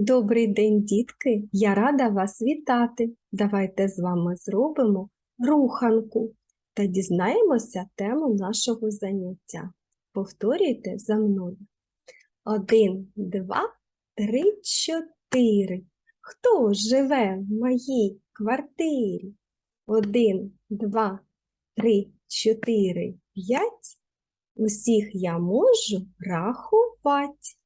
Добрий день, дітки! Я рада вас вітати. Давайте з вами зробимо руханку та дізнаємося тему нашого заняття. Повторюйте за мною. Один, два, три, чотири. Хто живе в моїй квартирі? Один, два, три, чотири, п'ять. Усіх я можу рахувати.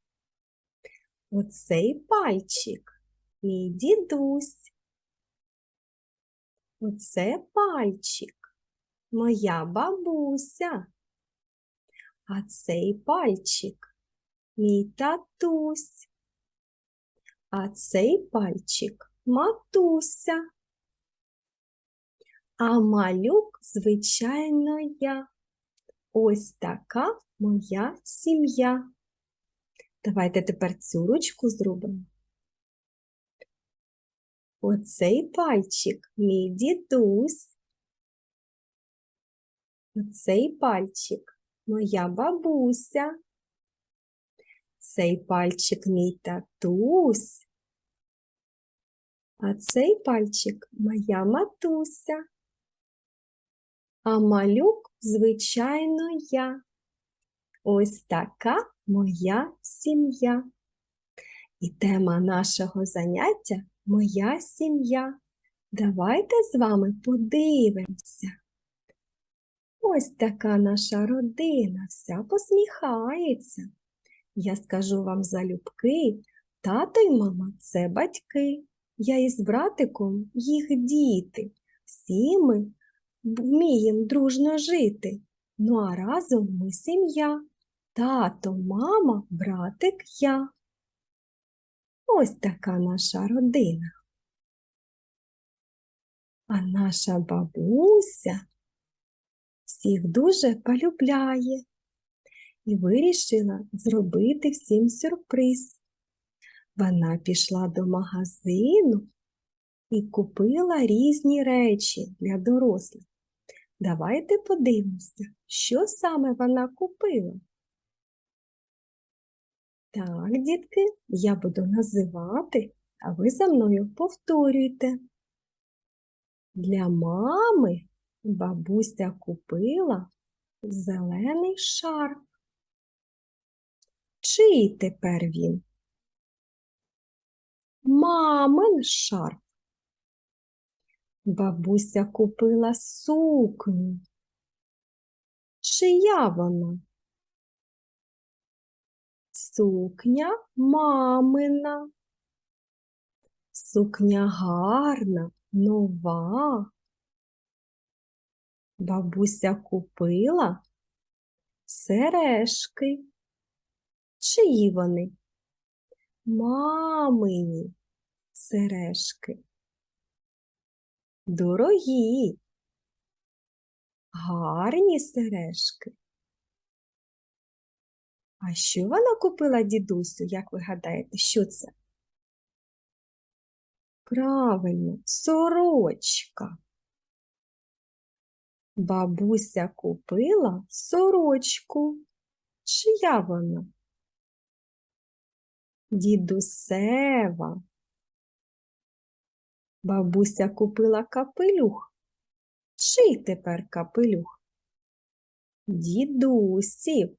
Оцей пальчик мій дідусь. Оце пальчик моя бабуся. А цей пальчик мій татусь. А цей пальчик матуся. А малюк, звичайно, я. Ось така моя сім'я. Давайте тепер цю ручку зробимо. Оцей пальчик мій дідусь. Оцей пальчик моя бабуся. Цей пальчик мій татусь. А цей пальчик моя матуся. А малюк, звичайно, я. Ось така моя сім'я. І тема нашого заняття моя сім'я. Давайте з вами подивимося. Ось така наша родина, вся посміхається. Я скажу вам залюбки, тато й мама це батьки. Я із братиком їх діти. Всі ми вміємо дружно жити. Ну а разом ми сім'я. Тато, мама, братик, я. Ось така наша родина. А наша бабуся всіх дуже полюбляє і вирішила зробити всім сюрприз. Вона пішла до магазину і купила різні речі для дорослих. Давайте подивимося, що саме вона купила. Так, дітки, я буду називати, а ви за мною повторюйте. Для мами бабуся купила зелений шарф. Чий тепер він? Мамин шарф. Бабуся купила сукню. Чия вона? Сукня мамина. Сукня гарна, нова. Бабуся купила сережки. Чиї вони? Мамині сережки. Дорогі, гарні сережки. А що вона купила дідусю, як ви гадаєте, що це? Правильно, сорочка. Бабуся купила сорочку. Чия вона? Дідусева. Бабуся купила капелюх. Чий тепер капелюх? Дідусів.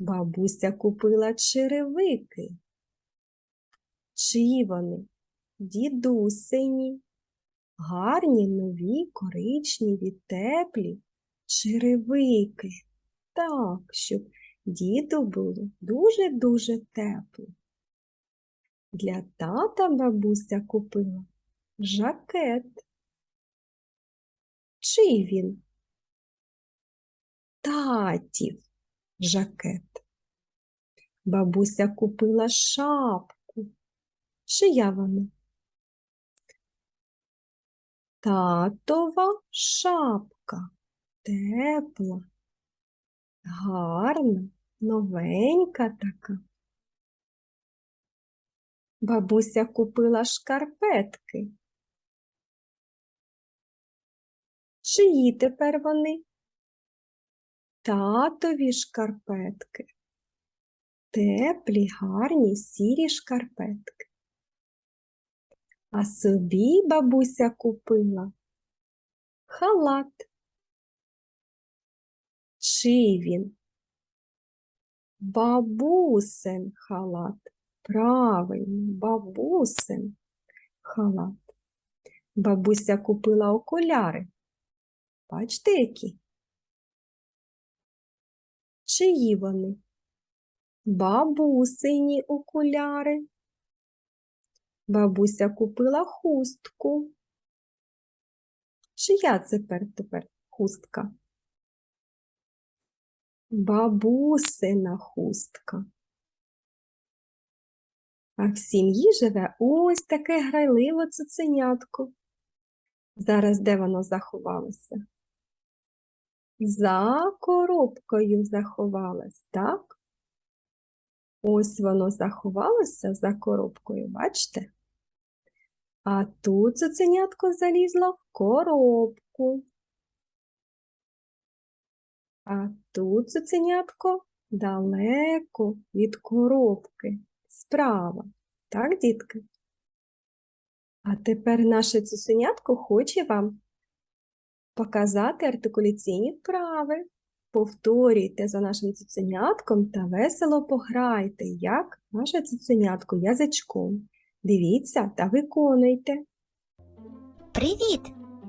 Бабуся купила черевики. Чиї вони? Дідусині. Гарні, нові, коричневі, теплі черевики. Так, щоб діду було дуже-дуже тепло. Для тата бабуся купила жакет. Чий він? Татів жакет. Бабуся купила шапку. Чия вона? Татова шапка. Тепла, гарна, новенька така. Бабуся купила шкарпетки. Чиї тепер вони? Татові шкарпетки. теплі, гарні сірі шкарпетки. А собі бабуся купила халат. Чий він? Бабусин халат. Правильно, бабусин халат. Бабуся купила окуляри. Бачите, які? Чиї вони? Бабусині окуляри. Бабуся купила хустку. Чия тепер, тепер хустка? Бабусина хустка. А в сім'ї живе ось таке грайливе цуценятко. Зараз де воно заховалося? За коробкою заховалось, так? Ось воно заховалося за коробкою, бачите? А тут цуценятко залізло в коробку. А тут цуценятко далеко від коробки, справа. Так, дітки? А тепер наше цуценятко хоче вам показати артикуляційні вправи. Повторюйте за нашим цуценятком та весело пограйте, як наше цуценятко язичком. Дивіться та виконуйте. Привіт!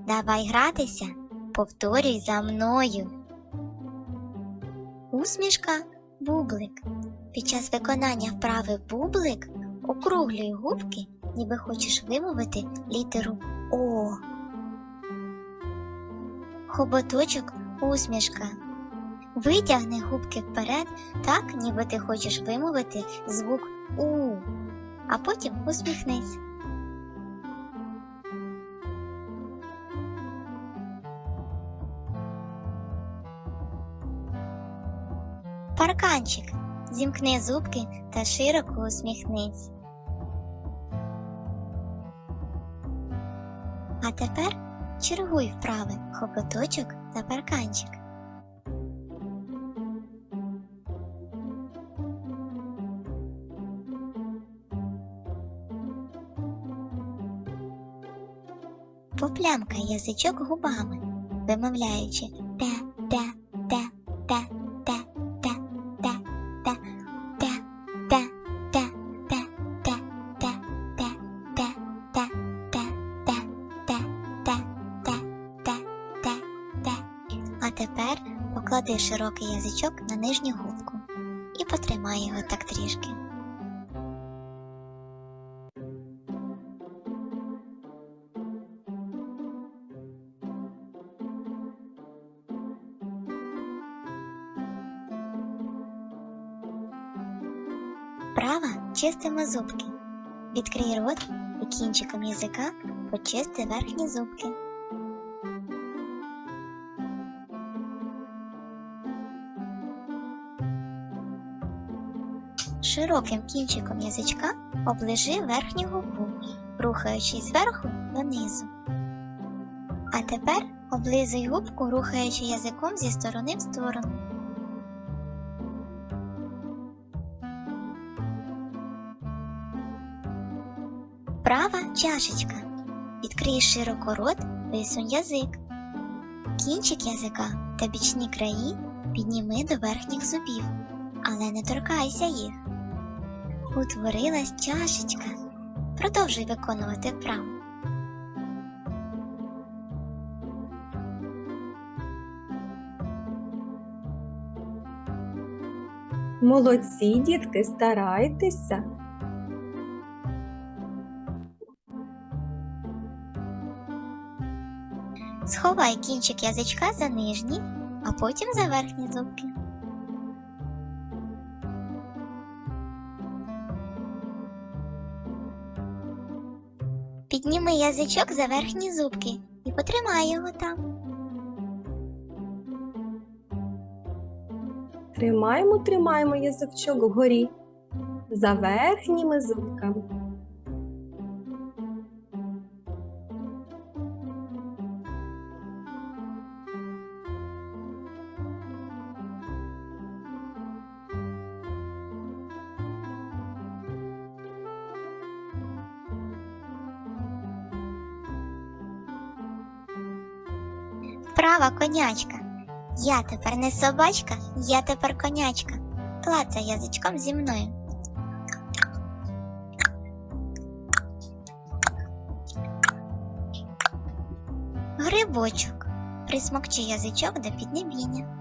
Давай гратися. Повторюй за мною. Усмішка бублик. Під час виконання вправи бублик округлюй губки, ніби хочеш вимовити літеру Хоботочок усмішка. Витягни губки вперед, так, ніби ти хочеш вимовити звук У, а потім усміхнись. Парканчик. Зімкни зубки та широко усміхнись. А тепер чергуй вправи хоботочок та парканчик. Поплямкай язичок губами, вимовляючи те, те, те, те, широкий язичок на нижню губку і потримай його так трішки. Права чистимо зубки. Відкрий рот і кінчиком язика почисти верхні зубки. Широким кінчиком язичка оближи верхню губу, рухаючись зверху донизу. А тепер облизуй губку, рухаючи язиком зі сторони в сторону. Права чашечка. Відкрий широко рот, висунь язик. Кінчик язика та бічні краї підніми до верхніх зубів, але не торкайся їх. Утворилась чашечка. Продовжуй виконувати вправу. Молодці, дітки, старайтеся. Сховай кінчик язичка за нижні, а потім за верхні зубки. Підніми язичок за верхні зубки і потримай його там. Тримаємо, тримаємо язичок вгорі за верхніми зубками. Конячка. Я тепер не собачка, я тепер конячка. Клацай язичком зі мною. Грибочок. Присмокчи язичок до піднебіння.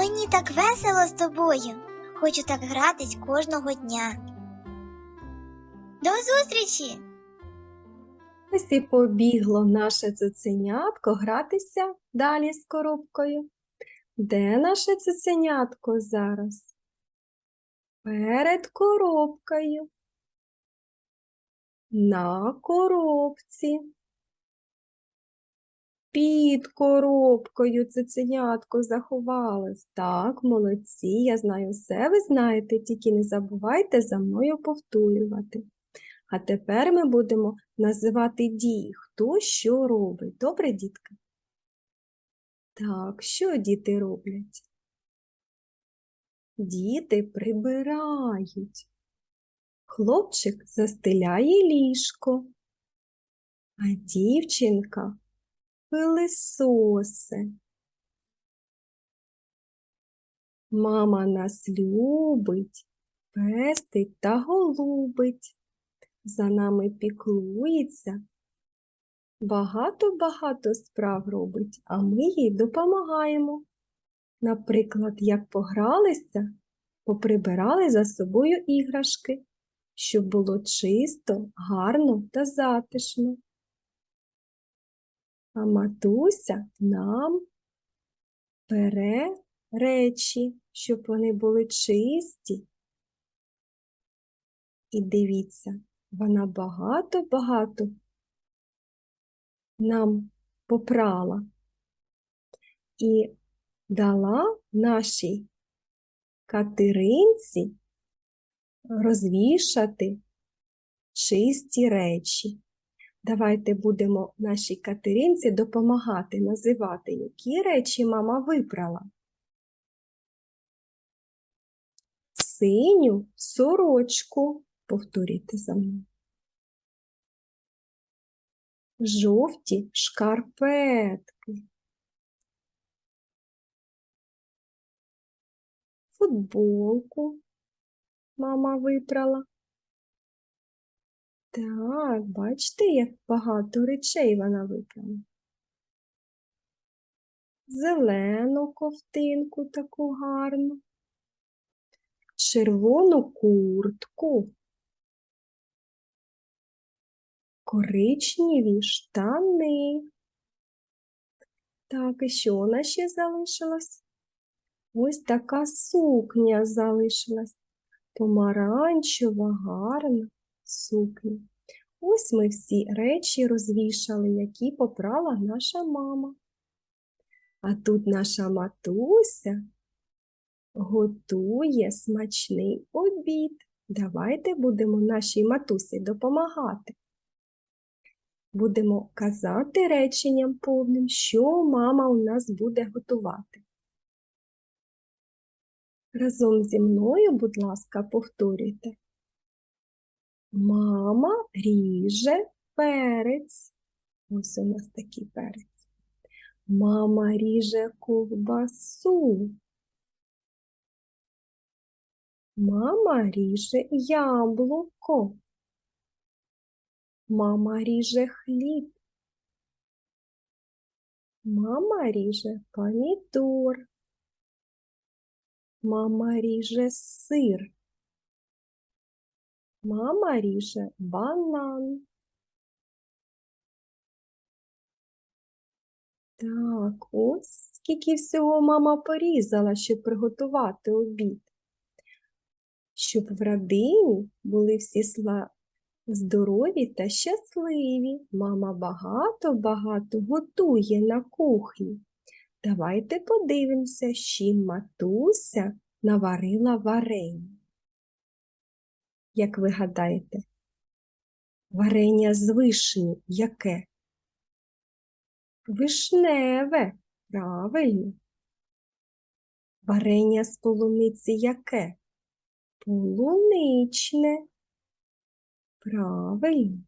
Мені так весело з тобою. Хочу так гратись кожного дня. До зустрічі! Ось і побігло наше цуценятко гратися далі з коробкою. Де наше цуценятко зараз? Перед коробкою. На коробці. Під коробкою цуценятко заховалось. Так, молодці, я знаю все, ви знаєте, тільки не забувайте за мною повторювати. А тепер ми будемо називати дії, хто що робить. Добре, дітки? Так, що діти роблять? Діти прибирають. Хлопчик застеляє ліжко, а дівчинка пилисосе. Мама нас любить, пестить та голубить за нами піклується, багато-багато справ робить, а ми їй допомагаємо. Наприклад, як погралися, поприбирали за собою іграшки, щоб було чисто, гарно та затишно. А матуся нам бере речі, щоб вони були чисті. І дивіться, вона багато-багато нам попрала і дала нашій Катеринці розвішати чисті речі. Давайте будемо нашій Катеринці допомагати називати, які речі мама випрала. Синю сорочку. Повторюйте за мною. Жовті шкарпетки. Футболку мама випрала. Так, бачите, як багато речей вона випрала. Зелену ковтинку таку гарну, червону куртку, коричневі штани. Так, і що у нас ще залишилось? Ось така сукня залишилась. Помаранчева, гарна сукня. Ось ми всі речі розвішали, які попрала наша мама. А тут наша матуся готує смачний обід. Давайте будемо нашій матусі допомагати. Будемо казати реченням повним, що мама у нас буде готувати. Разом зі мною, будь ласка, повторюйте. Мама ріже перець. Ось у нас такий перець. Мама ріже ковбасу. Мама ріже яблуко. Мама ріже хліб. Мама ріже помідор. Мама ріже сир. Мама ріже банан. Так, ось скільки всього мама порізала, щоб приготувати обід. Щоб в родині були всі сла- здорові та щасливі. Мама багато-багато готує на кухні. Давайте подивимося, чим матуся наварила варення. Як ви гадаєте, варення з вишні яке? Вишневе, правильно. Варення з полуниці яке? Полуничне. Правильно.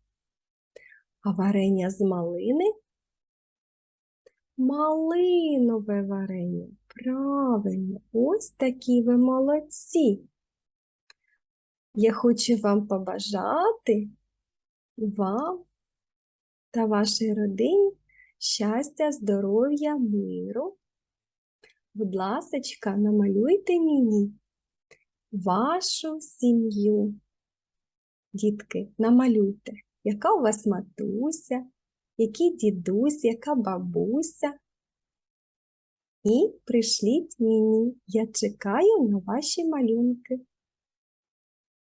А варення з малини? Малинове варення. Правильно. Ось такі ви молодці. Я хочу вам побажати вам та вашій родині щастя, здоров'я, миру. Будь ласочка, намалюйте мені вашу сім'ю. Дітки, намалюйте, яка у вас матуся, який дідусь, яка бабуся. І пришліть мені. Я чекаю на ваші малюнки.